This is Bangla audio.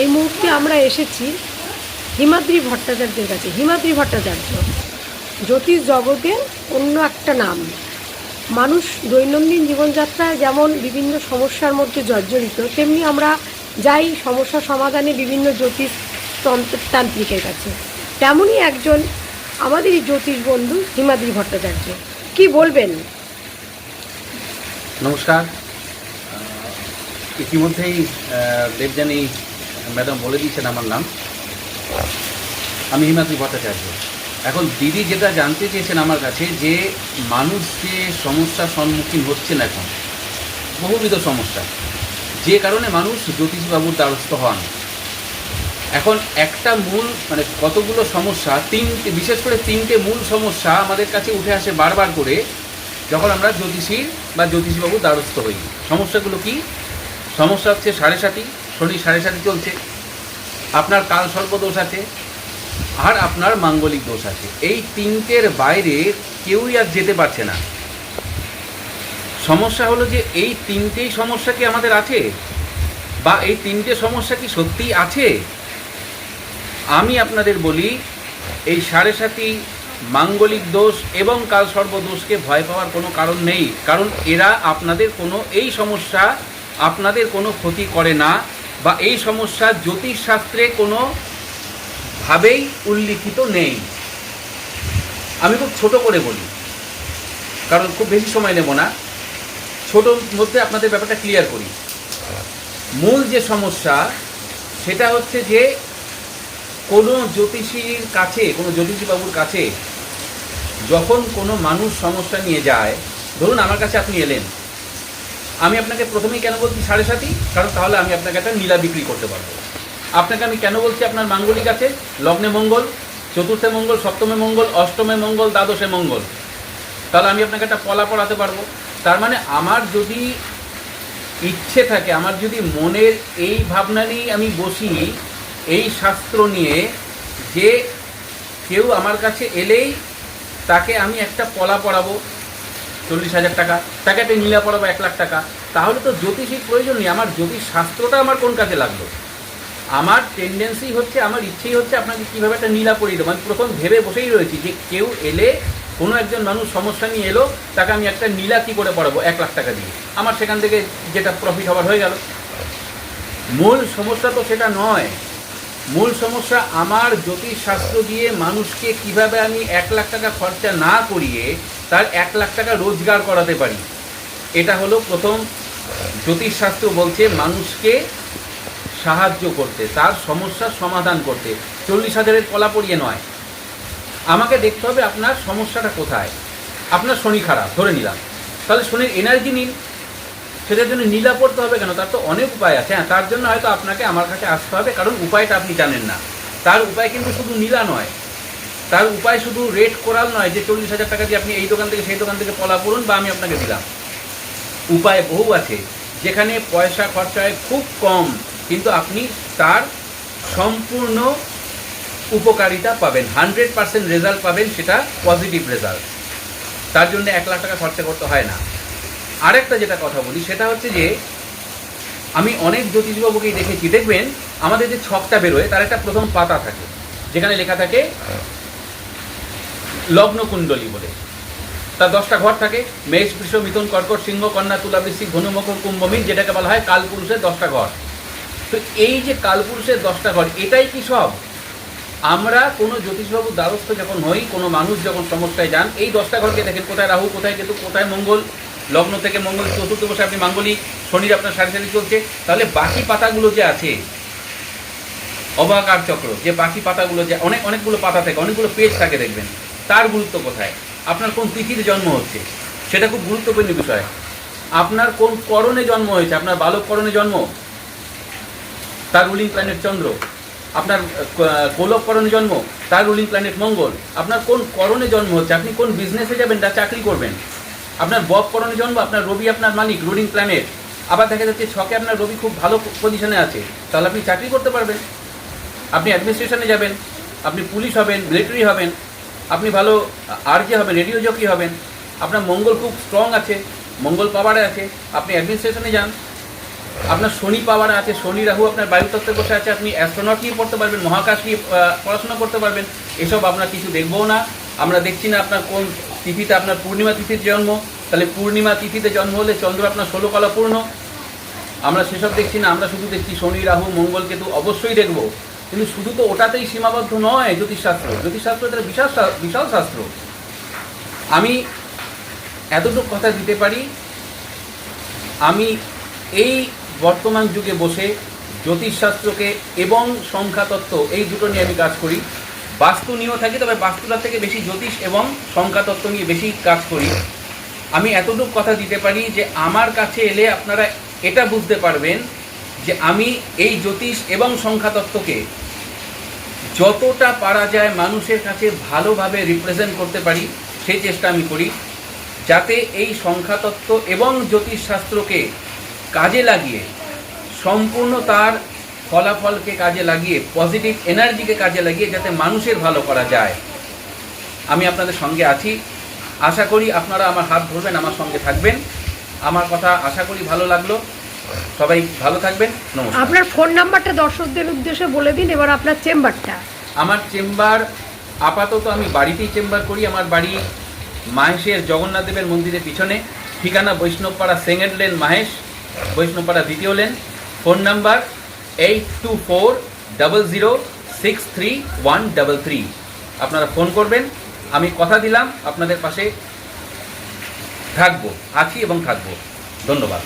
এই মুহূর্তে আমরা এসেছি হিমাদ্রি ভট্টাচার্যের কাছে। হিমাদ্রি ভট্টাচার্য, জ্যোতিষ জগতের অন্য একটা নাম। মানুষ দৈনন্দিন জীবনযাত্রায় যেমন বিভিন্ন সমস্যার মধ্যে জর্জরিত, তেমনি আমরা যাই সমস্যা সমাধানে বিভিন্ন জ্যোতিষ তন্ত্র- তান্ত্রিকের কাছে। তেমনই একজন আমাদেরই জ্যোতিষ বন্ধু হিমাদ্রি ভট্টাচার্য। কি বলবেন? নমস্কার। ইতিমধ্যেই দেবযানী ম্যাডাম বলে দিয়েছেন আমার নাম। আমি হিমাদ্রি ভট্টাচার্য এখন দিদি যেটা জানতে চেয়েছেন আমার কাছে যে মানুষ যে সমস্যার সম্মুখীন হচ্ছেন এখন, বহুবিধ সমস্যা। যে কারণে মানুষ জ্যোতিষবাবুর দ্বারস্থ হন। এখন একটা মূল মানে কতগুলো সমস্যা, তিনটে, বিশেষ করে তিনটে মূল সমস্যা আমাদের কাছে উঠে আসে বারবার করে, যখন আমরা জ্যোতিষীর বা জ্যোতিষবাবুর দ্বারস্থ হই। সমস্যাগুলো কি? সমস্যা হচ্ছে সাড়ে সাতি শনি সাড়ে সাতি চলছে। আপনার কাল সর্পদোষ আছে, আর আপনার মাঙ্গলিক দোষ আছে। এই তিনটের বাইরে কেউই আর যেতে পারছে না। সমস্যা হলো যে এই তিনটেই সমস্যা কি আমাদের আছে? বা এই তিনটে সমস্যা কি সত্যিই আছে? আমি আপনাদের বলি, এই সাড়ে সাতি মাঙ্গলিক দোষ এবং কাল সর্বদোষকে ভয় পাওয়ার কোনো কারণ নেই। কারণ এরা আপনাদের কোনো, এই সমস্যা আপনাদের কোনো ক্ষতি করে না। বা এই সমস্যা জ্যোতিষশাস্ত্রে কোনো ভাবেই উল্লিখিত নেই। আমি খুব ছোট করে বলি, কারণ খুব বেশি সময় নেব না। ছোটোর মধ্যে আপনাদের ব্যাপারটা ক্লিয়ার করি। মূল যে সমস্যা, সেটা হচ্ছে যে কোনো জ্যোতিষীর কাছে, কোনো জ্যোতিষী বাবুর কাছে যখন কোনো মানুষ সমস্যা নিয়ে যায়, ধরুন আমার কাছে আপনি এলেন আমি আপনাকে প্রথমেই কেন বলছি সাড়ে সাতি কারণ তাহলে আমি আপনাকে একটা নীলা বিক্রি করতে পারব। আপনাকে আমি কেন বলছি আপনার মাঙ্গলিক আছে? লগ্নে মঙ্গল, চতুর্থে মঙ্গল, সপ্তমে মঙ্গল, অষ্টমে মঙ্গল, দ্বাদশে মঙ্গল। তাহলে আমি আপনাকে একটা পলা পড়াতে পারব। তার মানে আমার যদি ইচ্ছে থাকে, আমার যদি মনের এই ভাবনা নিয়েই আমি বসি, এই শাস্ত্র নিয়ে যে কেউ আমার কাছে এলেই তাকে আমি একটা পলা পড়াবো চল্লিশ হাজার টাকা একটা নীলা পড়াবো এক লাখ টাকা। তাহলে তো জ্যোতিষীর প্রয়োজন নেই। আমার জ্যোতিষ শাস্ত্রটা আমার কোন কাজে লাগল? আমার টেন্ডেন্সি হচ্ছে, আমার ইচ্ছেই হচ্ছে আপনাকে কীভাবে একটা নীলা পরিয়ে দেবো। আমি প্রথম ভেবে বসেই রয়েছি যে কেউ এলে কোনো একজন মানুষ সমস্যা নিয়ে এলো, তাকে আমি একটা নীলা কী করে পড়াবো? এক লাখ টাকা দিয়ে। আমার সেখান থেকে যেটা প্রফিট হবার হয়ে গেল। মূল সমস্যা তো সেটা নয়। মূল সমস্যা আমার জ্যোতিষশাস্ত্র দিয়ে মানুষকে কীভাবে আমি এক লাখ টাকা খরচা না করিয়ে তার এক লাখ টাকা রোজগার করাতে পারি। এটা হলো প্রথম জ্যোতিষশাস্ত্র বলছে মানুষকে সাহায্য করতে, তার সমস্যার সমাধান করতে। চল্লিশ হাজারের কলা পড়িয়ে নয়। আমাকে দেখতে হবে আপনার সমস্যাটা কোথায়। আপনার শনি খারাপ, ধরে নিলাম। তাহলে শনির এনার্জি নিন। সেটার জন্য নীলা পড়তে হবে কেন? তার তো অনেক উপায় আছে। হ্যাঁ তার জন্য হয়তো আপনাকে আমার কাছে আসতে হবে, কারণ উপায়টা আপনি জানেন না। তার উপায় কিন্তু শুধু নীলা নয়। তার উপায় শুধু রেট করাল নয় যে চল্লিশ হাজার টাকা দিয়ে আপনি এই দোকান থেকে সেই দোকান থেকে পলা করুন বা আমি আপনাকে দিলাম। উপায় বহু আছে। যেখানে পয়সা খরচা হয় খুব কম, কিন্তু আপনি তার সম্পূর্ণ উপকারিতা পাবেন। হান্ড্রেড পার্সেন্ট রেজাল্ট পাবেন সেটা পজিটিভ রেজাল্ট তার জন্য এক লাখ টাকা খরচা করতে হয় না। আরেকটা যেটা কথা বলি, সেটা হচ্ছে যে আমি অনেক জ্যোতিষবাবুকেই দেখেছি। দেখবেন, আমাদের যে ছকটা বেরোয়, তার একটা প্রথম পাতা থাকে। যেখানে লেখা থাকে লগ্ন কুণ্ডলী বলে। তার দশটা ঘর থাকে, মেষ, বৃষ, মিথুন, কর্কট, সিংহ, কন্যা তুলা বৃশ্চিক ধনু মকর যেটাকে বলা হয় কালপুরুষের দশটা ঘর। তো এই যে কালপুরুষের দশটা ঘর, এটাই কি সব? আমরা কোনো জ্যোতিষবাবুর দ্বারস্থ যখন হই, কোনো মানুষ যখন সমস্যায় যান, এই দশটা ঘরকে দেখেন, কোথায় রাহু, কোথায় কেতু, কোথায় মঙ্গল? লগ্ন থেকে মঙ্গল, চতুর্থ বসে আপনি মাঙ্গলিক, শনির আপনার সাড়ে সারি চলছে, তাহলে বাকি পাতাগুলো যে আছে, অবাকার চক্র, যে বাকি পাতাগুলো যে, অনেক, অনেকগুলো পাতা থাকে, অনেকগুলো পেজ থাকে দেখবেন। তার গুরুত্ব কোথায়? আপনার কোন তিথিতে জন্ম হচ্ছে? সেটা খুব গুরুত্বপূর্ণ বিষয়। আপনার কোন করণে জন্ম হয়েছে? আপনার বালক করণে জন্ম? তার রুলিং প্ল্যানেট চন্দ্র। আপনার কোলক করণে জন্ম? তার রুলিং প্ল্যানেট মঙ্গল। আপনার কোন করণে জন্ম হচ্ছে? আপনি কোন বিজনেসে যাবেন তা চাকরি করবেন? আপনার বব করণে জন্ম, আপনার রবি আপনার মালিক রুলিং প্ল্যানেট আবার দেখা যাচ্ছে ছকে আপনার রবি খুব ভালো পজিশনে আছে। তাহলে আপনি চাকরি করতে পারবেন। আপনি অ্যাডমিনিস্ট্রেশনে যাবেন। আপনি পুলিশ হবেন মিলিটারি হবেন। আপনি ভালো আরজে হবেন? রেডিও জকি হবেন। আপনার মঙ্গল খুব স্ট্রং আছে, মঙ্গল পাওয়ারে আছে, আপনি অ্যাডমিনিস্ট্রেশনে যান। আপনার শনি পাওয়ার আছে, শনি রাহু আপনার বায়ুতত্ত্বে বসে আছে, আপনি অ্যাস্ট্রোনট নিয়ে পড়তে পারবেন, মহাকাশ নিয়ে পড়াশোনা করতে পারবেন। এসব আপনার কিছু দেখবও না। আমরা দেখছি না আপনার কোন তিথিতে আপনার পূর্ণিমা তিথির জন্ম। তাহলে পূর্ণিমা তিথিতে জন্ম হলে চন্দ্র আপনার ষোলো কলা পূর্ণ। আমরা সেসব দেখছি না, আমরা শুধু দেখছি শনি, রাহু, মঙ্গল কেতু অবশ্যই দেখব। কিন্তু শুধু তো ওটাতেই সীমাবদ্ধ নয়, জ্যোতিষশাস্ত্র। জ্যোতিষশাস্ত্র এটা বিশাল বিশাল শাস্ত্র। আমি এতটুকু কথা দিতে পারি, আমি এই বর্তমান যুগে বসে জ্যোতিষশাস্ত্রকে এবং সংখ্যাতত্ত্ব এই দুটো নিয়ে আমি কাজ করি। বাস্তু নিয়েও থাকি, তবে বাস্তুটার থেকে বেশি জ্যোতিষ এবং সংখ্যাতত্ত্ব নিয়ে বেশি কাজ করি। আমি এতটুকু কথা দিতে পারি যে আমার কাছে এলে আপনারা এটা বুঝতে পারবেন যে আমি এই জ্যোতিষ এবং সংখ্যাতত্ত্বকে যতটা পারা যায় মানুষের কাছে ভালোভাবে রিপ্রেজেন্ট করতে পারি, সেই চেষ্টা আমি করি। যাতে এই সংখ্যাতত্ত্ব এবং জ্যোতিষশাস্ত্রকে কাজে লাগিয়ে, সম্পূর্ণ তার ফলাফলকে কাজে লাগিয়ে পজিটিভ এনার্জিকে কাজে লাগিয়ে যাতে মানুষের ভালো করা যায়। আমি আপনাদের সঙ্গে আছি। আশা করি আপনারা আমার হাত ধরবেন, আমার সঙ্গে থাকবেন। আমার কথা আশা করি ভালো লাগল। সবাই ভালো থাকবেন নমস্কার। আপনার ফোন নাম্বারটা দর্শকদের উদ্দেশ্যে বলে দিন এবার আপনার চেম্বারটা। আমার চেম্বার আপাতত আমি বাড়িতেই চেম্বার করি আমার বাড়ি মাহেশের জগন্নাথ দেবের মন্দিরের পিছনে। ঠিকানা বৈষ্ণবপাড়া সেকেন্ড লেন মাহেশ বৈষ্ণবপাড়া দ্বিতীয় lane. Phone number eight two four double zero six three one double three. আপনারা ফোন করবেন আমি কথা দিলাম আপনাদের পাশে থাকব আছি এবং থাকব। ধন্যবাদ।